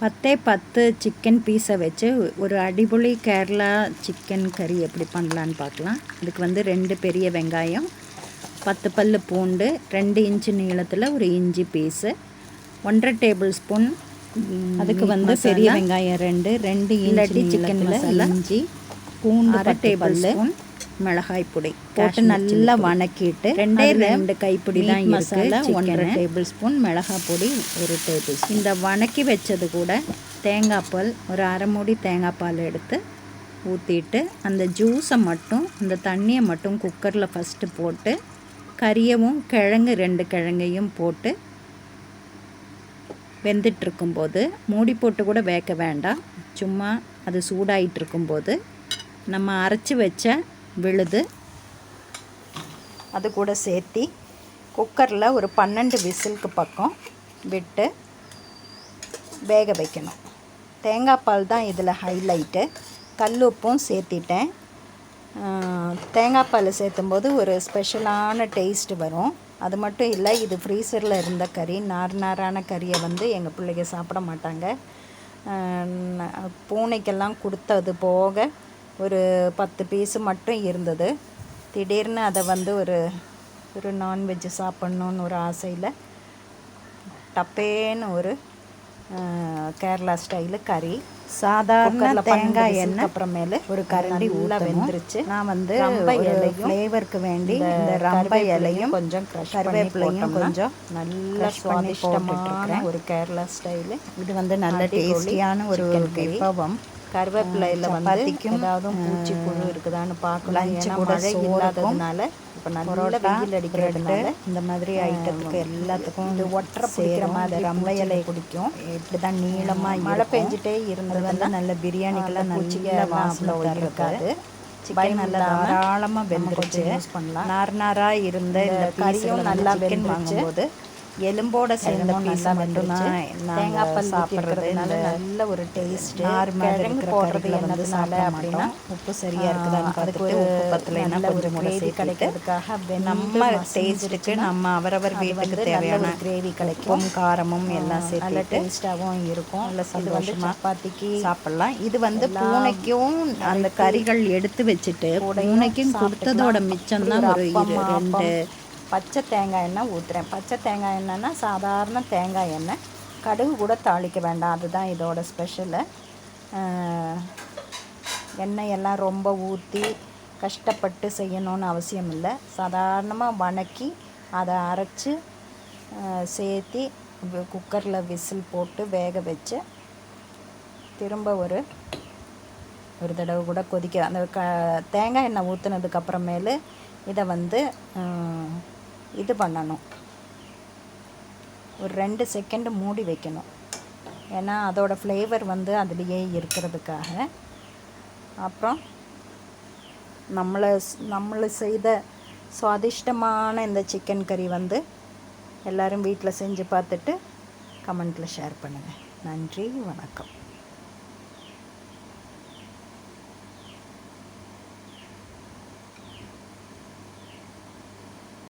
பத்தே பத்து சிக்கன் பீஸை வச்சு ஒரு அடிபொலி கேரளா சிக்கன் கறி எப்படி பண்ணலான்னு பார்க்கலாம். அதுக்கு வந்து ரெண்டு பெரிய வெங்காயம் பத்து பல் பூண்டு ரெண்டு இன்ச்சு நீளத்தில் ஒரு இஞ்சி பீஸு ஒன்றரை டேபிள் ஸ்பூன் அதுக்கு வந்து பெரிய வெங்காயம் ரெண்டு ரெண்டு இல்லாட்டி சிக்கன் மசாலா இஞ்சி பூண்டு டேபிள் ஸ்பூன் மிளகாய் பொடி. போட்டு நல்லா வணக்கிட்டு ரெண்டே ரெண்டு கைப்பிடி தான் மசாலா ஒன்றரை டேபிள் ஸ்பூன் மிளகாய் பொடி ஒரு டேபிள் இந்த வணக்கி வச்சது கூட தேங்காய் பால் ஒரு அரை மூடி தேங்காய் பால் எடுத்து ஊற்றிட்டு அந்த ஜூஸை மட்டும் அந்த தண்ணியை மட்டும் குக்கரில் ஃபஸ்ட்டு போட்டு கறியவும் கிழங்கு ரெண்டு கிழங்கையும் போட்டு வெந்துட்டுருக்கும்போது மூடி போட்டு கூட வேக்க வேண்டாம். சும்மா அது சூடாகிட்டு இருக்கும்போது நம்ம அரைச்சி வச்ச விழுது. அது கூட சேர்த்தி குக்கரில் ஒரு பன்னெண்டு விசிலுக்கு பக்கம் விட்டு வேக வைக்கணும். தேங்காய் பால் தான் இதில் ஹைலைட்டு கல் உப்பும் சேர்த்திட்டேன். தேங்காய் பால் சேர்த்தும்போது ஒரு ஸ்பெஷலான டேஸ்ட்டு வரும். அது மட்டும் இல்லை இது ஃப்ரீசரில் இருந்த கறி நார் நாரான கறியை வந்து எங்கள் பிள்ளைங்க சாப்பிட மாட்டாங்க. பூனைக்கெல்லாம் கொடுத்தது போக ஒரு பத்து பீஸு மட்டும் இருந்தது. திடீர்னு அதை வந்து ஒரு ஒரு நான்வெஜ் சாப்பிட்ணுன்னு ஒரு ஆசையில் டப்பேன்னு ஒரு கேரளா ஸ்டைலு கறி. சாதாரண தேங்காய் எண்ணெய் அப்புறமேலு ஒரு கரண்டி உள்ள வெந்துருச்சு. நான் வந்து ஃப்ளேவருக்கு வேண்டி இந்த ரம்ப இலையும் கொஞ்சம் கருவேப்பிலையும் கொஞ்சம் நல்ல சுவாதிஷ்டமான ஒரு கேரளா ஸ்டைலு இது வந்து நல்ல டேஸ்டியான ஒரு விபவம். கருவேப்பிலையில் வந்து ஏதாவது பூச்சி புழு இருக்குதான்னு பார்க்கலாம் ஏன்னா மழை இல்லாததுனால இப்போ நல்ல வெயில் அடிக்கிறதுனால இந்த மாதிரி ஐட்டத்துக்கு எல்லாத்துக்கும் இது ஒற்றை பிடிக்கிற மாதிரி ரம்ப இலை குடிக்கும். இப்படி தான் நீளமாக மழை பெஞ்சிட்டே இருந்தது வந்து நல்ல பிரியாணிக்கெல்லாம் நல்ல வாசனை இருக்காது சிக்கன் நல்லா தாராளமாக வெந்துருச்சு. பண்ணலாம். நார் நாராக இருந்த இந்த கறியும் நல்லா வெந்து வாங்கும்போது எலும்போட சேர்ந்த பீஸா மட்டும்தான் தேங்காய் பால் சாப்பிட்றதுனால நல்ல ஒரு டேஸ்ட் கிழங்கு போடுறது என்னதுனால அப்படின்னா உப்பு சரியா இருக்குதான்னு பார்த்துட்டு உப்பு பத்தலைன்னா கொஞ்சம் கிரேவி கிடைக்கிறதுக்காக நம்ம டேஸ்ட்டுக்கு நம்ம அவரவர் வீட்டுக்கு தேவையான கிரேவி கிடைக்கும். காரமும் எல்லாம் சேர்த்து டேஸ்டாகவும் இருக்கும். நல்ல சந்தோஷமா சப்பாத்திக்கு சாப்பிடலாம். இது வந்து பூனைக்கும் அந்த கறிகள் எடுத்து வச்சுட்டு பூனைக்கும் கொடுத்ததோட மிச்சம் தான் ஒரு ரெண்டு பச்சை தேங்காய் எண்ணெய் ஊற்றுறேன் பச்சை தேங்காய் எண்ணெய்னா சாதாரண தேங்காய் எண்ணெய். கடுகு கூட தாளிக்க வேண்டாம். அதுதான் இதோட ஸ்பெஷலு எண்ணெய் எல்லாம் ரொம்ப ஊற்றி கஷ்டப்பட்டு செய்யணும்னு அவசியம் இல்லை. சாதாரணமாக வணக்கி அதை அரைச்சி சேர்த்தி குக்கரில் விசில் போட்டு வேக வச்சு திரும்ப ஒரு ஒரு தடவை கூட கொதிக்க அந்த க தேங்காய் எண்ணெய் ஊற்றுனதுக்கப்புறமேலு இதை வந்து இது பண்ணணும். ஒரு ரெண்டு செகண்டு மூடி வைக்கணும். ஏன்னா அதோடய ஃப்ளேவர் வந்து அதுலேயே இருக்கிறதுக்காக. அப்புறம் நம்மளை நம்மளை செய்த சுவாதிஷ்டமான இந்த சிக்கன் கறி வந்து எல்லோரும் வீட்டில் செஞ்சு பார்த்துட்டு கமெண்ட்டில் ஷேர் பண்ணுங்கள் நன்றி வணக்கம்.